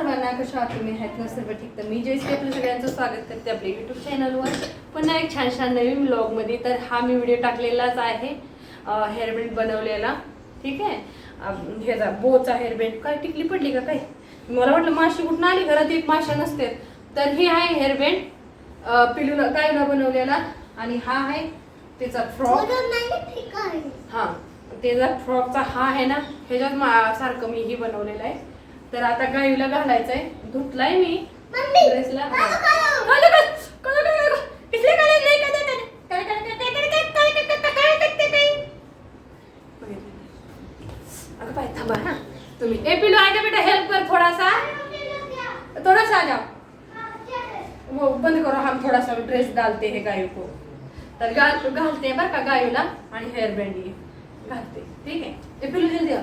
सर्वांना कशा आहात तुम्ही आहेत ना सर्व ठीक. तर मी जयश्री आपलं सगळ्यांचं स्वागत करते आपल्या युट्यूब चॅनलवर पुन्हा एक छान छान नवीन ब्लॉगमध्ये तर हा मी व्हिडिओ टाकलेलाच आहे हेअरबँड बनवलेला. ठीक आहे? अं, ह्याचा बोचा हेअरबँड काय टिकली पडली का काय? मला वाटलं माशी कुठून आली? घरात एक माशा नसते तर ही आहे हेअरबँड पिलूला कायला बनवलेला? आणि हा आहे त्याचा फ्रॉक हा त्याचा फ्रॉकचा हा आहे ना. ह्याच्यात सारखं मी ही बनवलेलं आहे. तर आता गाईला घालायचं आहे धुतलाय मी ड्रेसला हा तुम्ही ए पिलू बेटा हेल्प कर थोडासा थोडासा आ जाओ वो बंद करो हम थोड़ा सा ड्रेस डालते हैं गायों को तर गाल घालते बरं का गायोला आणि हेअर बँड घालते ठीक आहे ए पिलू जल्दी आ.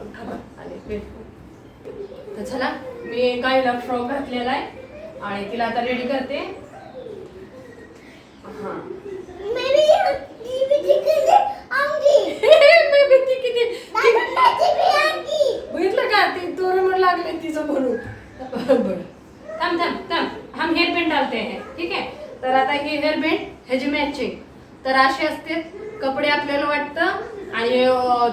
Wait. तर चला मी गायला फ्रॉक घातलेला आहे आणि तिला आता रेडी करते. हा. बघितलं का? ते लागले तिचं म्हणून. बरं. थांब थांब थांब. हम हेअर बँड डालते हैं ठीक आहे? तर आता हे हेअर बँड ह्याची मॅचिंग तर असे असते. कपडे आपल्याला वाटतं आणि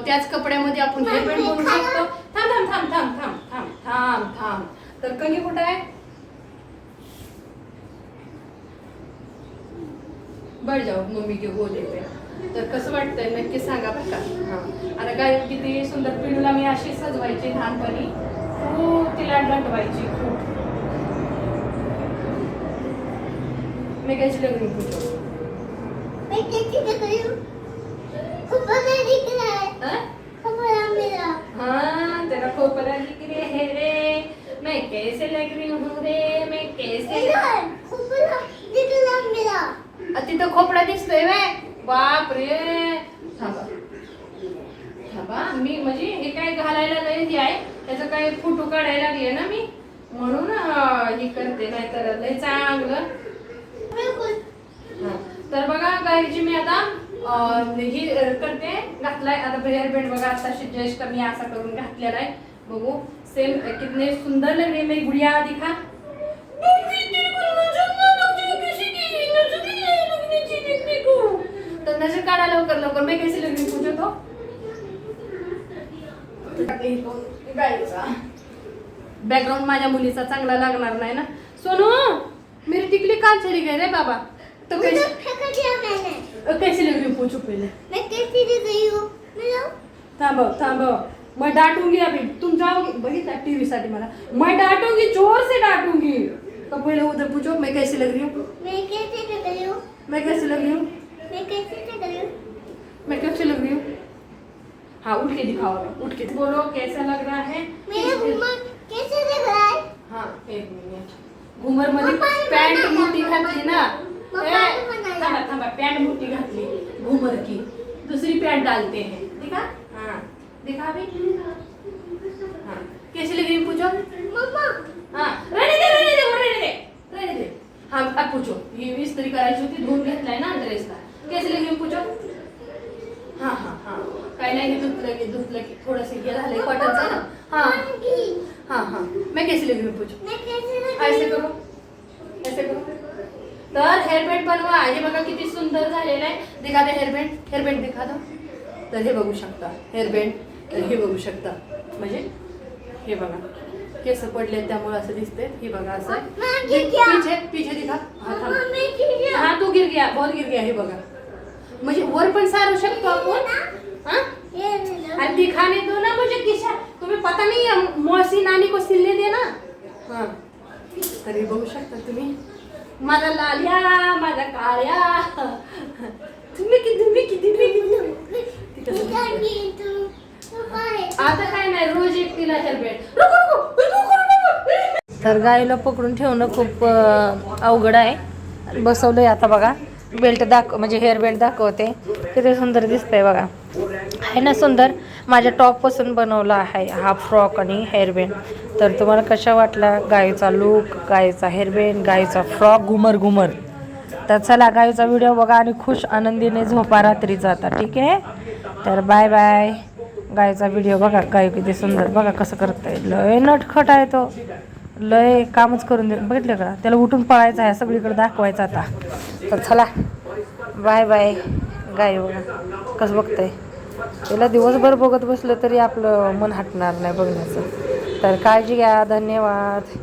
त्याच कपड्यामध्ये आपण हेअर बँड बनवू शकतो. थांब थांब थांब थांब थांब थांब थांब थांब. तर कंगी कुठं आहे? बळ जाऊ मम्मी की हो देते तर कसं वाटतंय? नक्की सांगा बरं का? हा. आता काय किती सुंदर पिढीला मी अशी सजवायची लहानपणी. खूप तिला नटवायची खूप. मी कायची लग्न खूप हाँ तेरा खोपला दिख रे है रे मैं कैसे लग रही हूँ रे मैं कैसे आ, तिथं खोपडा दिसतोय वे बाप रे थांबा थांबा मी म्हणजे हे काय घालायला नाही हे आहे त्याचं काय फोटो काढायला लागले ना मी म्हणून हे करते नाही तर लय चांगलं तर बघा गाईची मी आता ही करते. घातलाय. आता हेअर बँड बघा आता जस्ट मी असा करून घातलेला आहे. बघू. सेम कितने सुंदर लग रही मेरी गुड़िया दिखा. तर नजर काढा लवकर लवकर. मी कैसी लग? रही पूछो तो. बॅकग्राऊंड माझ्या मुलीचा चांगला लागणार नाही ना. सोनू मेरी टिकली का चली गई रे बाबा. तो कैसे फेंका दिया मैंने। कैसे ले रही पूछो पहले। मैं कैसे ले गई हूँ? मिलो थांबो थांबो। मैं डांटूँगी अभी। तुम जाओगी? बघितला टी व्हीसाठी मला मैं डांटूँगी ज़ोर से डांटूँगी। तो पहले उधर पूछो मैं कैसे लग रही हूँ? मैं कैसे लग रही हूँ? मैं कैसे लग रही हूँ? मैं कैसे लग रही हूँ? मैं कैसे लग रही हूँ? हाँ उठ के दिखाओ। उठ के बोलो कैसा लग रहा है? मेरा घूमर कैसे लग रहा है? हाँ एक मिनट। घूमर मध्ये पॅन्ट मोठी घातली ना? थांबा थांबा पॅन्ट मोठी घातली घुमर की। दूसरी पैंट डालते हैं। दिखा? हाँ। दिखा अभी? हाँ। कैसी लगी पूछो हाँ रहने दे रहने दे वो रहने दे। रहने दे। हाँ अब पूछो ये इस्त्री करायची होती धुवून घेतलाय ना ड्रेसला कैसी लगी पूछो हाँ हाँ हाँ। काही नाही हे धुतलं की धुतलं की थोडंसं हे झालंय कॉटनचं ना। हाँ। हाँ हाँ। मैं कैसी लगी हूँ पूछो ऐसे करो। तर हेअरबँड बनवा. हे बघा किती सुंदर झालेलं आहे. दिखा दे हेअरबँड. हेअरबँड दिखा दो तर हे बघू शकता. हेअरबँड. तर हे बघू शकता. म्हणजे हे बघा. केस पडले त्यामुळे असं दिसते. हे बघा असं। पीछे पीछे दिखा. हा हा तू गिर गया बहुत गिर गया हे बघा. म्हणजे वर पण सारू शकतो आपण. हा आणि दिखाने दो ना मुझे किशा. तुम्हें पता नहीं है मौसी नानी को सिलने देना. हाँ. तरी बघू शकता तुम्ही. माझा लाल्या माझा काळ्या धुमिकी धुमिकी धुमिकी आता काय नाही रोज एक तिला हेल्मेट तर गायीला पकडून ठेवणं खूप अं, अवघड आहे. बसवलंय आता बघा. बेल्ट दाखव म्हणजे हेअर बेल्ट दाखवते. किती सुंदर दिसतंय बघा. आहे ना सुंदर? माझ्या टॉपपासून बनवला आहे हा फ्रॉक आणि हेअरबँड तर तुम्हाला कशा वाटला गायचा लूक गायचा हेअरबँड गायचा फ्रॉक घुमर घुमर. तर चला गायचा व्हिडिओ बघा आणि खुश आनंदीने झोपा रात्री जाता ठीक आहे? तर बाय बाय गायचा व्हिडिओ बघा गाय किती सुंदर. बघा कसं करता येईल लय नटखट आहे तो. लय कामच करून दे बघितलं का? त्याला उठून पळायचं आहे सगळीकडे दाखवायचं आता. तर चला बाय बाय गाय बघा कसं बघतंय? याला दिवसभर बघत बसलं तरी आपलं मन हटणार नाही बघण्याचं. तर काळजी घ्या धन्यवाद.